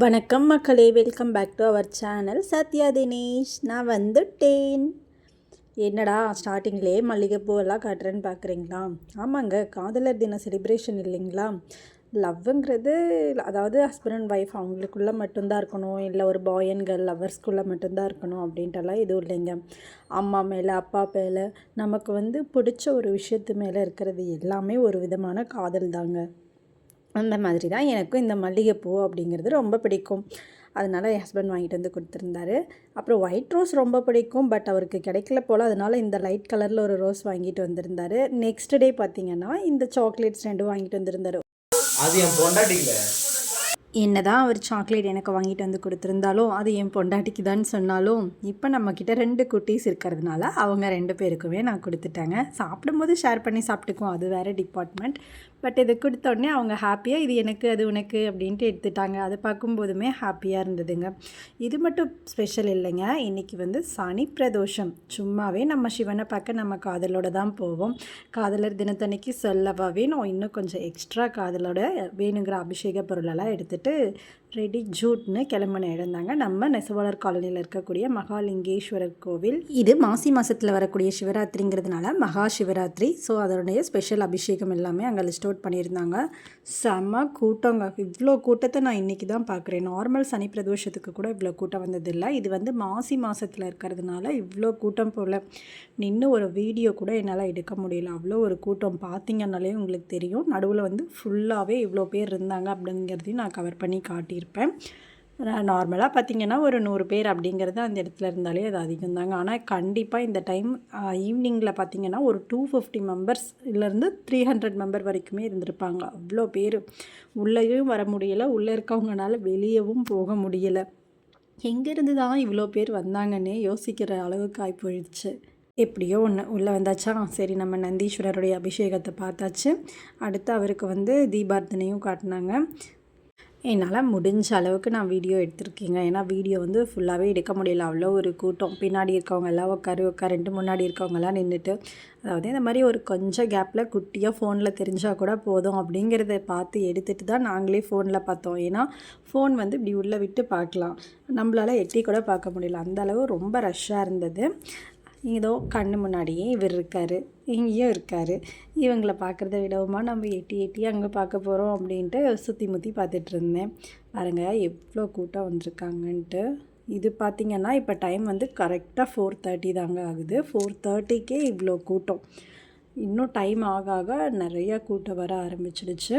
வணக்கம் மக்களே welcome back to our channel Sathya Dinesh நான் வந்துட்டேன். என்னடா ஸ்டார்டிங்லேயே மல்லிகைப்பூ எல்லாம் காட்டுறேன்னு பார்க்குறீங்களா ஆமாங்க காதலர் தின செலிப்ரேஷன் இல்லைங்களா? லவ்வுங்கிறது அதாவது ஹஸ்பண்ட் அண்ட் ஒய்ஃப் அவங்களுக்குள்ளே மட்டும்தான் இருக்கணும். இல்லை ஒரு பாய் அண்ட் கேர்ள் லவ்வர்ஸ்குள்ளே மட்டும்தான் இருக்கணும் அப்படின்ட்டுலாம் எதுவும் இல்லைங்க. அம்மா மேலே அப்பா மேலே நமக்கு வந்து பிடிச்ச ஒரு விஷயத்து மேலே இருக்கிறது எல்லாமே ஒரு விதமான காதல் தாங்க. அந்த மாதிரி தான் எனக்கும் இந்த மல்லிகைப்பூ அப்படிங்கிறது ரொம்ப பிடிக்கும். அதனால் என் ஹஸ்பண்ட் வாங்கிட்டு வந்து கொடுத்துருந்தாரு. அப்புறம் ஒயிட் ரோஸ் ரொம்ப பிடிக்கும். பட் அவருக்கு கிடைக்கல போல். அதனால் இந்த லைட் கலரில் ஒரு ரோஸ் வாங்கிட்டு வந்திருந்தாரு. நெக்ஸ்ட் டே பார்த்தீங்கன்னா இந்த சாக்லேட்ஸ் ரெண்டும் வாங்கிட்டு வந்திருந்தாரு. அது என் என்னதான் அவர் சாக்லேட் எனக்கு வாங்கிட்டு வந்து கொடுத்துருந்தாலும் அது என் பொண்டாட்டிக்கு தான் சொன்னாலும் இப்போ நம்மக்கிட்ட ரெண்டு குட்டீஸ் இருக்கிறதுனால அவங்க ரெண்டு பேருக்குமே நான் கொடுத்துட்டேங்க. சாப்பிடும்போது ஷேர் பண்ணி சாப்பிட்டுக்குவோம். அது வேறு டிபார்ட்மெண்ட் பட் இது கொடுத்தோடனே அவங்க ஹாப்பியாக இது எனக்கு அது உனக்கு அப்படின்ட்டு எடுத்துட்டாங்க. அதை பார்க்கும்போதுமே ஹாப்பியாக இருந்ததுங்க. இது மட்டும் ஸ்பெஷல் இல்லைங்க. இன்றைக்கி வந்து சனி பிரதோஷம். சும்மாவே நம்ம சிவனை பார்க்க நம்ம காதலோட தான் போவோம். காதலர் தினத்தன்னைக்கு சொல்லவாவே நான் இன்னும் கொஞ்சம் எக்ஸ்ட்ரா காதலோட வேணுங்கிற அபிஷேக பொருளெல்லாம் எடுத்துகிட்டு ரெடி ஜூட்னு கிளம்பின இடம் தாங்க. நம்ம நெசவாளர் காலனியில் இருக்கக்கூடிய மகாலிங்கேஸ்வரர் கோவில். இது மாசி மாதத்தில் வரக்கூடிய சிவராத்திரிங்கிறதுனால மகா சிவராத்திரி. ஸோ அதனுடைய ஸ்பெஷல் அபிஷேகம் எல்லாமே அங்கே லிஸ்ட் அவுட் பண்ணியிருந்தாங்க. செம்ம கூட்டங்க இவ்வளோ கூட்டத்தை நான் இன்றைக்கி தான் பார்க்குறேன் நார்மல் சனி பிரதோஷத்துக்கு கூட இவ்வளோ கூட்டம் வந்ததில்லை. இது வந்து மாசி மாதத்தில் இருக்கிறதுனால இவ்வளோ கூட்டம் போல் நின்று ஒரு வீடியோ கூட என்னால் எடுக்க முடியல. அவ்வளோ ஒரு கூட்டம் பார்த்தீங்கன்னாலே உங்களுக்கு தெரியும். நடுவில் வந்து ஃபுல்லாகவே இவ்வளோ பேர் இருந்தாங்க அப்படிங்கிறதையும் நான் கவர் பண்ணி காட்டியிருப்பேன். நார்மலாக பார்த்தீங்கன்னா ஒரு நூறு பேர் அப்படிங்கிறது அந்த இடத்துல இருந்தாலே அது அதிகம் தாங்க ஆனால் கண்டிப்பாக இந்த டைம் ஈவினிங்கில் பார்த்தீங்கன்னா ஒரு டூ ஃபிஃப்டி மெம்பர்ஸ்லேருந்து த்ரீ ஹண்ட்ரட் மெம்பர் வரைக்குமே இருந்திருப்பாங்க. அவ்வளோ பேர். உள்ளேயும் வர முடியலை உள்ளே இருக்கவங்கனால வெளியவும் போக முடியலை. எங்கேருந்து தான் இவ்வளோ பேர் வந்தாங்கன்னே யோசிக்கிற அளவுக்கு ஆகி போயிடுச்சு எப்படியோ ஒன்று உள்ளே வந்தாச்சா? சரி நம்ம நந்தீஸ்வரருடைய அபிஷேகத்தை பார்த்தாச்சு. அடுத்து அவருக்கு வந்து தீபார்த்தனையும் காட்டினாங்க. என்னால் முடிஞ்ச அளவுக்கு நான் வீடியோ எடுத்திருக்கேங்க. ஏன்னா வீடியோ வந்து ஃபுல்லாகவே எடுக்க முடியல. அவ்வளோ ஒரு கூட்டம். பின்னாடி இருக்கவங்க எல்லாம் உட்காரு உட்காருன்ட்டு முன்னாடி இருக்கவங்கெல்லாம் நின்றுட்டு அதாவது இந்த மாதிரி ஒரு கொஞ்சம் கேப்பில் குட்டியாக ஃபோனில் தெரிஞ்சால் கூட போதும் அப்படிங்கிறத பார்த்து எடுத்துகிட்டு தான் நாங்களே ஃபோனில் பார்த்தோம். ஏன்னா ஃபோன் வந்து இப்படி உள்ளே விட்டு பார்க்கலாம். நம்மளால் எட்டி கூட பார்க்க முடியல. அந்தளவு ரொம்ப ரஷ்ஷாக இருந்தது. ஏதோ கண்ணு முன்னாடியே இவர் இருக்கார் இங்கேயும் இருக்கார். இவங்களை பார்க்குறத விடவுமா நம்ம எட்டி எட்டி அங்கே பார்க்க போகிறோம் அப்படின்ட்டு சுற்றி முற்றி பார்த்துட்டு இருந்தேன். பாருங்க எவ்வளோ கூட்டம் வந்திருக்காங்கன்ட்டு. இது பார்த்திங்கன்னா இப்போ டைம் வந்து கரெக்டாக ஃபோர் தேர்ட்டி தாங்க ஆகுது. ஃபோர் தேர்ட்டிக்கே இவ்வளோ கூட்டம். இன்னும் டைம் ஆக ஆக நிறையா கூட்டம் வர ஆரம்பிச்சிடுச்சு.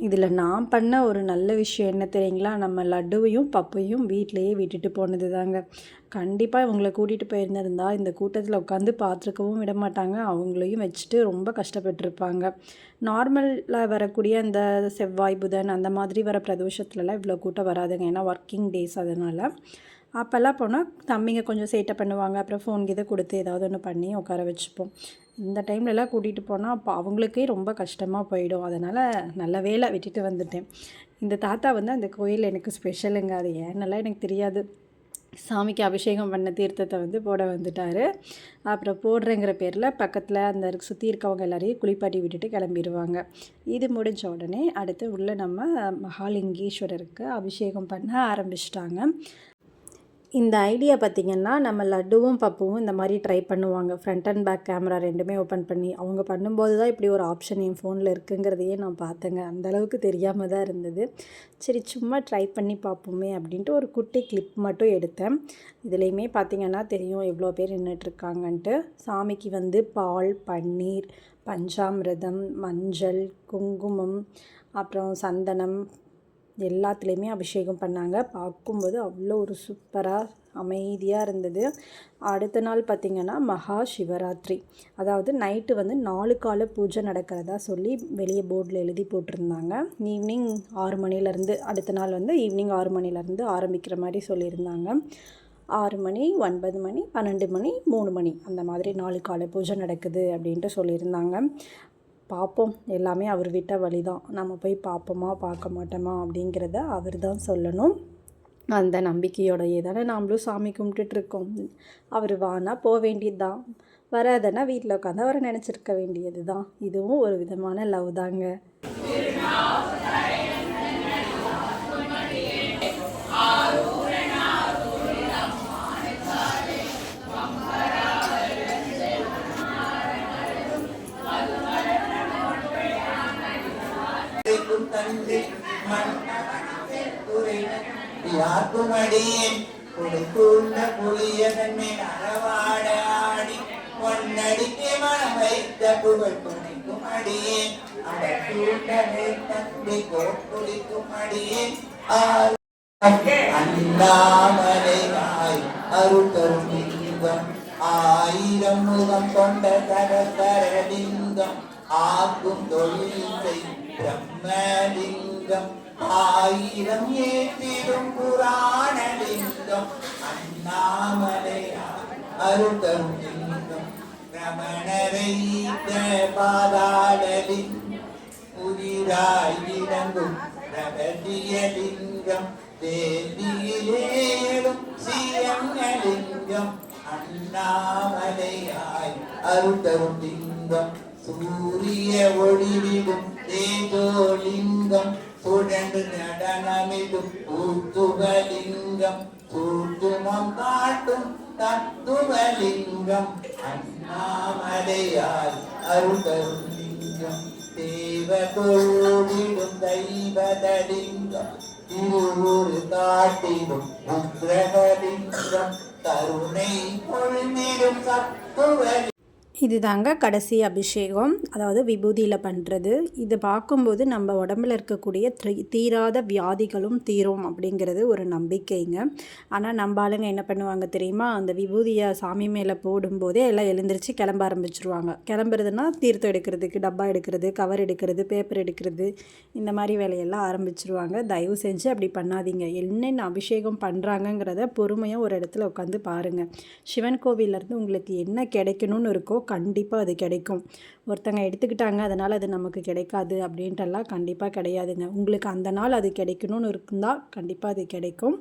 இதில் நான் பண்ண ஒரு நல்ல விஷயம் என்ன தெரியுங்களா? நம்ம லட்டுவையும் பப்பையும் வீட்டிலையே விட்டுட்டு போனது தாங்க. கண்டிப்பாக இவங்களை கூட்டிகிட்டு போயிருந்திருந்தா இந்த கூட்டத்தில் உட்காந்து பார்த்துருக்கவும் விட மாட்டாங்க. அவங்களையும் வச்சுட்டு ரொம்ப கஷ்டப்பட்டிருப்பாங்க. நார்மலில் வரக்கூடிய அந்த செவ்வாய் புதன் அந்த மாதிரி வர பிரதோஷத்துலலாம் இவ்வளோ கூட்டம் வராதுங்க. ஏன்னா ஒர்க்கிங் டேஸ் அதனால். அப்போல்லாம் போனால் தம்பிங்க கொஞ்சம் சேட்டை பண்ணுவாங்க. அப்புறம் ஃபோன் இதை கொடுத்து ஏதாவது ஒன்று பண்ணி உட்கார வச்சுப்போம். இந்த டைம்லலாம் கூட்டிகிட்டு போனால் அப்போ அவங்களுக்கே ரொம்ப கஷ்டமாக போயிடும். அதனால் நல்ல வேலை விட்டுட்டு வந்துட்டேன். இந்த தாத்தா வந்து அந்த கோயில் எனக்கு ஸ்பெஷலுங்க அது ஏன்னெல்லாம் எனக்கு தெரியாது. சாமிக்கு அபிஷேகம் பண்ண தீர்த்தத்தை வந்து போட வந்துட்டார். அப்புறம் போடுறேங்கிற பேரில் பக்கத்தில் அந்த சுற்றி இருக்கவங்க எல்லாரையும் குளிப்பாட்டி விட்டுட்டு கிளம்பிடுவாங்க இது முடிஞ்ச உடனே அடுத்து உள்ளே நம்ம மகாலிங்கேஸ்வரருக்கு அபிஷேகம் பண்ண ஆரம்பிச்சிட்டாங்க. இந்த ஐடியா பார்த்திங்கன்னா நம்ம லட்டுவும் பப்புவும் இந்த மாதிரி ட்ரை பண்ணுவாங்க. ஃப்ரண்ட் அண்ட் பேக் கேமரா ரெண்டுமே ஓப்பன் பண்ணி அவங்க பண்ணும்போது தான் இப்படி ஒரு ஆப்ஷன் என் ஃபோனில் இருக்குங்கிறதையே நான் பார்த்தேங்க. அந்தளவுக்கு தெரியாமல் தான் இருந்தது. சரி சும்மா ட்ரை பண்ணி பார்ப்போமே அப்படின்ட்டு ஒரு குட்டி கிளிப் மட்டும் எடுத்தேன். இதுலேயுமே பார்த்திங்கன்னா தெரியும் எவ்வளோ பேர் நின்றுட்டுருக்காங்கன்ட்டு சாமிக்கு வந்து பால் பன்னீர் பஞ்சாமிரதம் மஞ்சள் குங்குமம் அப்புறம் சந்தனம் எல்லாத்துலேயுமே அபிஷேகம் பண்ணாங்க. பார்க்கும்போது அவ்வளோ ஒரு சூப்பராக அமைதியாக இருந்தது. அடுத்த நாள் பார்த்திங்கன்னா மகா சிவராத்திரி. அதாவது நைட்டு வந்து நாலு கால பூஜை நடக்கிறதா சொல்லி வெளியே போர்டில் எழுதி போட்டிருந்தாங்க. ஈவினிங் ஆறு மணிலேருந்து அடுத்த நாள் வந்து ஈவினிங் ஆறு மணிலேருந்து ஆரம்பிக்கிற மாதிரி சொல்லியிருந்தாங்க. ஆறு மணி ஒன்பது மணி பன்னெண்டு மணி மூணு மணி அந்த மாதிரி நாலு கால பூஜை நடக்குது அப்படின்ட்டு சொல்லியிருந்தாங்க. பார்ப்போம். எல்லாமே அவர் விட்ட வழி தான் நம்ம போய் பார்ப்போமா பார்க்க மாட்டோமா அப்படிங்கிறத அவர் தான் சொல்லணும். அந்த நம்பிக்கையோடையே தானே நாமளும் சாமி கும்பிட்டுட்ருக்கோம் அவர் வானா போக வேண்டியது தான் வராதனா வீட்டில் உட்காந்து அவரை நினச்சிருக்க வேண்டியது தான் இதுவும் ஒரு விதமான லவ் தாங்க. பொன்னடிக்கு மனம் அடியேன். அவர் தந்தை கோப்புளிக்கும் அடியேன். ஆர் அண்ணாமலையாய் அருள்தரும் லிங்கம் ஆயிரம் முகம் கொண்ட ஆக்கும் பிரம்மலிங்கம். ஆயிரம் ஏற்றிடும் புராணலிங்கம். அண்ணாமலையாய் அருள்தரும் லிங்கம் മണവെയ്ത പാതാളലിൽ പുതിയതായി വിളങ്ങും പ്രകൃതിയ ലിംഗം തേലിയിലേറും സീയങ്ങളിംഗം അണ്ണാമലയായി അരുതറും ലിംഗം സൂര്യ ഒളിവിടും തേജോലിംഗം. തുടർന്ന് നടനമിടും പൂത്തുകലിംഗം സൂട്ടുമം കാട്ടും தத்துவலிங்கம் அண்ணாமலையாய் அருள்தரும் லிங்கம் தேவதோடிடும் தெய்வதலிங்கம் திருவுரு காட்டிடும் உக்ரகலிங்கம். கருணை பொழுதிடும் இது இதுதாங்க கடைசி அபிஷேகம். அதாவது விபூதியில் பண்ணுறது இது பார்க்கும்போது நம்ம உடம்புல இருக்கக்கூடிய தீராத வியாதிகளும் தீரும் அப்படிங்கிறது ஒரு நம்பிக்கைங்க. ஆனால் நம்ம ஆளுங்க என்ன பண்ணுவாங்க தெரியுமா? அந்த விபூதியை சாமி மேலே போடும்போதே எல்லாம் எழுந்திரிச்சு கிளம்ப ஆரம்பிச்சிருவாங்க. கிளம்புறதுனா தீர்த்தம் எடுக்கிறதுக்கு டப்பா எடுக்கிறது கவர் எடுக்கிறது பேப்பர் எடுக்கிறது இந்த மாதிரி வேலையெல்லாம் ஆரம்பிச்சிருவாங்க. தயவு செஞ்சு அப்படி பண்ணாதீங்க. என்னென்ன அபிஷேகம் பண்ணுறாங்கங்கிறத பொறுமையாக ஒரு இடத்துல உட்காந்து பாருங்கள் சிவன் கோவிலேருந்து உங்களுக்கு என்ன கிடைக்கணும்னு இருக்கோ கண்டிப்பாக அது கிடைக்கும். ஒருத்தங்க எடுத்துக்கிட்டாங்க அதனால் அது நமக்கு கிடைக்காது அப்படின்ட்டுலாம் கண்டிப்பாக கிடையாதுங்க. உங்களுக்கு அந்த நாள் அது கிடைக்கணும்னு இருந்தால் கண்டிப்பாக அது கிடைக்கும்.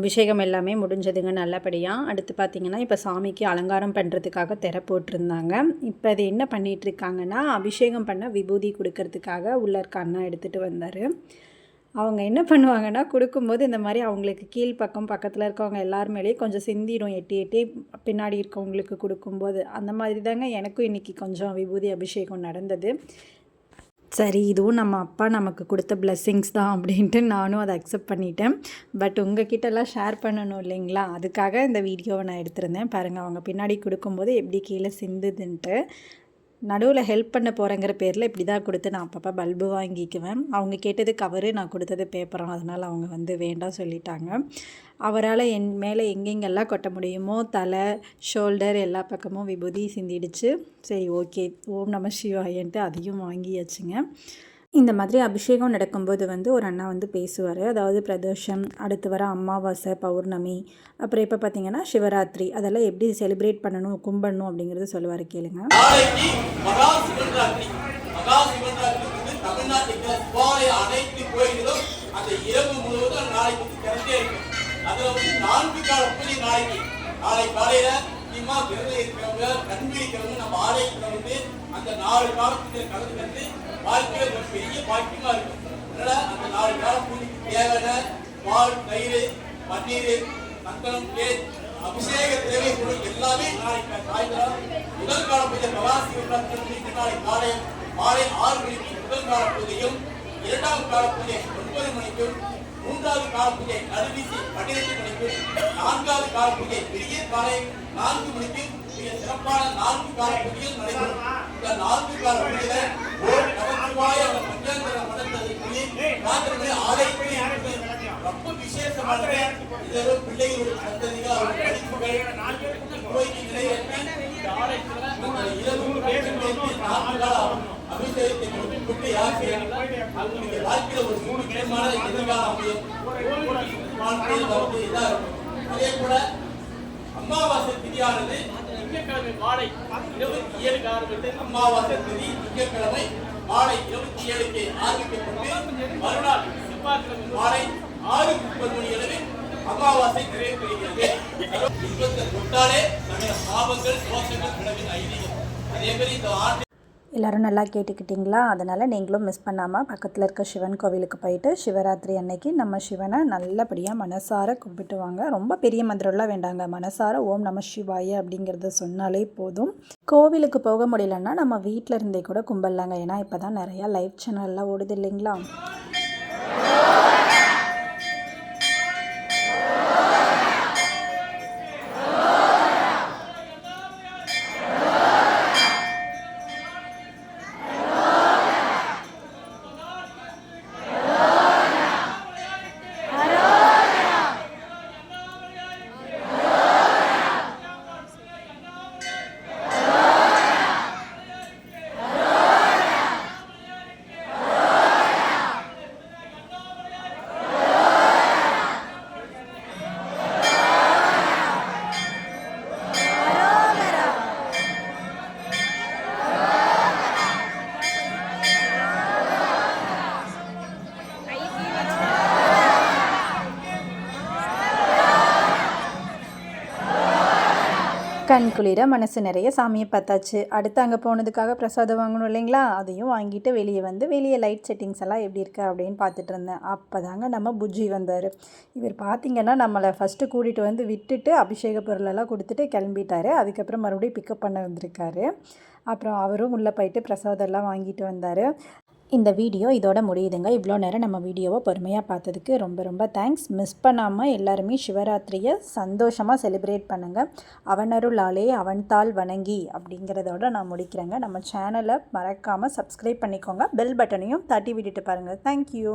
அபிஷேகம் எல்லாமே முடிஞ்சதுங்க நல்லபடியாக அடுத்து பார்த்திங்கன்னா இப்போ சாமிக்கு அலங்காரம் பண்ணுறதுக்காக திரை போட்டிருந்தாங்க. இப்போ அது என்ன பண்ணிகிட்ருக்காங்கன்னா அபிஷேகம் பண்ண விபூதி கொடுக்கறதுக்காக உள்ள இருக்க அண்ணா எடுத்துகிட்டு வந்தார். அவங்க என்ன பண்ணுவாங்கன்னா கொடுக்கும்போது இந்த மாதிரி அவங்களுக்கு கீழ்ப்பக்கம் பக்கத்தில் இருக்கவங்க எல்லாருமேலேயும் கொஞ்சம் சிந்திடும். எட்டி எட்டி பின்னாடி இருக்கவங்களுக்கு கொடுக்கும்போது அந்த மாதிரி தாங்க எனக்கும் இன்றைக்கி கொஞ்சம் விபூதி அபிஷேகம் நடந்தது. சரி இதுவும் நம்ம அப்பா நமக்கு கொடுத்த blessings தான் அப்படின்ட்டு நானும் அதை அக்செப்ட் பண்ணிட்டேன். பட் உங்ககிட்டலாம் ஷேர் பண்ணணும் இல்லைங்களா? அதுக்காக இந்த வீடியோவை நான் எடுத்திருந்தேன். பாருங்கள் அவங்க பின்னாடி கொடுக்கும்போது எப்படி கீழே சிந்துதுன்ட்டு. நடுவில் ஹெல்ப் பண்ண போகிறேங்கிற பேரில் இப்படி தான் கொடுத்து நான் அப்பப்போ பல்பு வாங்கிக்குவேன். அவங்க கேட்டது கவரு நான் கொடுத்தது பேப்பரும் அதனால் அவங்க வந்து வேண்டாம் சொல்லிட்டாங்க. அவரால் என் மேலே எங்கெங்கெல்லாம் கொட்ட முடியுமோ தலை ஷோல்டர் எல்லா பக்கமும் விபூதி சிந்திடுச்சு. சரி ஓகே. ஓம் நம சிவாயன்ட்டு அதையும் வாங்கியாச்சுங்க. இந்த மாதிரி அபிஷேகம் நடக்கும்போது வந்து ஒரு அண்ணா வந்து பேசுவார். அதாவது பிரதோஷம் அடுத்து வர அமாவாசை பௌர்ணமி அப்புறம் இப்போ பார்த்தீங்கன்னா சிவராத்திரி. அதெல்லாம் எப்படி செலிப்ரேட் பண்ணணும் கும்பிடணும் அப்படிங்கிறது சொல்லுவார் கேளுங்க. நாளைக்கு அனைத்து கோயில்களும் அந்த இரவு முழுவதும் நாளைக்கு அதாவது நான்கு கால பூஜை நாளைக்கு. நாளை காலையில முக்கியமா விரதம் இருக்கிறவங்க கண்பிடிக்கிறவங்க நம்ம ஆலயத்துல வந்து அந்த நாலு கால கலந்து கலந்துக்கிறது வாழ்க்கையில ஒரு பெரிய பாக்கியமா இருக்கும். அதனால அந்த நாலு கால பூஜைக்கு தேவையான பால் தயிர் பன்னீர் சந்தனம் தேன் அபிஷேக தேவை பொருள் எல்லாமே நாளைக்கு சாயந்தரம் முதல் கால பூஜை மகாசி நாளை காலை மாலை ஆறு மணிக்கு முதல் கால பூஜையும் இரண்டாம் கால பூஜை ஒன்பது மணிக்கும் மூன்றாவது கால பூஜை நடுவீசி பன்னிரண்டு மணிக்கு நான்காவது கால பூஜை பெரிய காலை நான்கு மணிக்கு மிக சிறப்பான நான்கு கால பூஜைகள் நடைபெறும். இந்த நான்கு கால பூஜையில ஓர் நமச்சிவாய அவர் பஞ்சாங்கர மதத்தை சொல்லி ராத்திரி ஆலயத்தில் ரொம்ப விசேஷமானது. இதோ பிள்ளைகளுடைய சந்ததிகள் அவருடைய படிப்புகள். கோயிலுக்கு நிறைவேற்ற இந்த ஒரு மூணு கிழமான எதிர்காலம் அமையும் இதா இருக்கும் அதே போல அமாவாசை திதியானது திங்கட்கிழமை மாலை இருபத்தி ஏழு ஆரம்பித்து அமாவாசை திதி திங்கட்கிழமை மாலை இருபத்தி ஏழுக்கு ஆரம்பிக்கப்பட்டு மறுநாள் மாலை ஆறு முப்பது மணி அளவில் அமாவாசை நிறைவு பெறுகிறது தொட்டாலே பாவங்கள் தோஷங்கள் விடவின் ஐதீகம். அதே மாதிரி இந்த ஆண்டு எல்லோரும் நல்லா கேட்டுக்கிட்டிங்களா? அதனால் நீங்களும் மிஸ் பண்ணாமல் பக்கத்தில் இருக்க சிவன் கோவிலுக்கு போயிட்டு சிவராத்திரி அன்னைக்கு நம்ம சிவனை நல்லபடியாக மனசார கும்பிட்டு வாங்க ரொம்ப பெரிய மந்திரம்லாம் வேண்டாங்க. மனசார ஓம் நம சிவாய அப்படிங்கிறத சொன்னாலே போதும். கோவிலுக்கு போக முடியலன்னா நம்ம வீட்டில் இருந்தே கூட கும்பிடலாங்க. ஏன்னா இப்போ தான் நிறையா லைவ் சேனல்லாம் ஓடுது இல்லைங்களா? கண் குளிர மனசு நிறைய சாமியை பார்த்தாச்சு. அடுத்து அங்கே போனதுக்காக பிரசாதம் வாங்கணும் இல்லைங்களா? அதையும் வாங்கிட்டு வெளியே வந்து வெளியே லைட் செட்டிங்ஸ் எல்லாம் எப்படி இருக்கு அப்படின்னு பார்த்துட்டு இருந்தேன். அப்போ தாங்க நம்ம புஜ்ஜி வந்தார். இவர் பார்த்தீங்கன்னா நம்மளை ஃபஸ்ட்டு கூட்டிகிட்டு வந்து விட்டுட்டு அபிஷேக பொருளெல்லாம் கொடுத்துட்டு கிளம்பிட்டாரு. அதுக்கப்புறம் மறுபடியும் பிக்கப் பண்ண வந்திருக்காரு. அப்புறம் அவரும் உள்ளே போயிட்டு பிரசாதம் எல்லாம் வாங்கிட்டு வந்தார். இந்த வீடியோ இதோட முடியுதுங்க. இவ்வளோ நேரம் நம்ம வீடியோவை பொறுமையாக பார்த்ததுக்கு ரொம்ப ரொம்ப தேங்க்ஸ் மிஸ் பண்ணாமல் எல்லாருமே சிவராத்திரியை சந்தோஷமாக செலிப்ரேட் பண்ணுங்கள் அவனருளாலே அவன்தாள் வணங்கி அப்படிங்கிறதோட நான் முடிக்கிறேங்க. நம்ம சேனலை மறக்காமல் சப்ஸ்கிரைப் பண்ணிக்கோங்க. பெல் பட்டனையும் தட்டி விட்டுட்டு பாருங்கள் தேங்க்யூ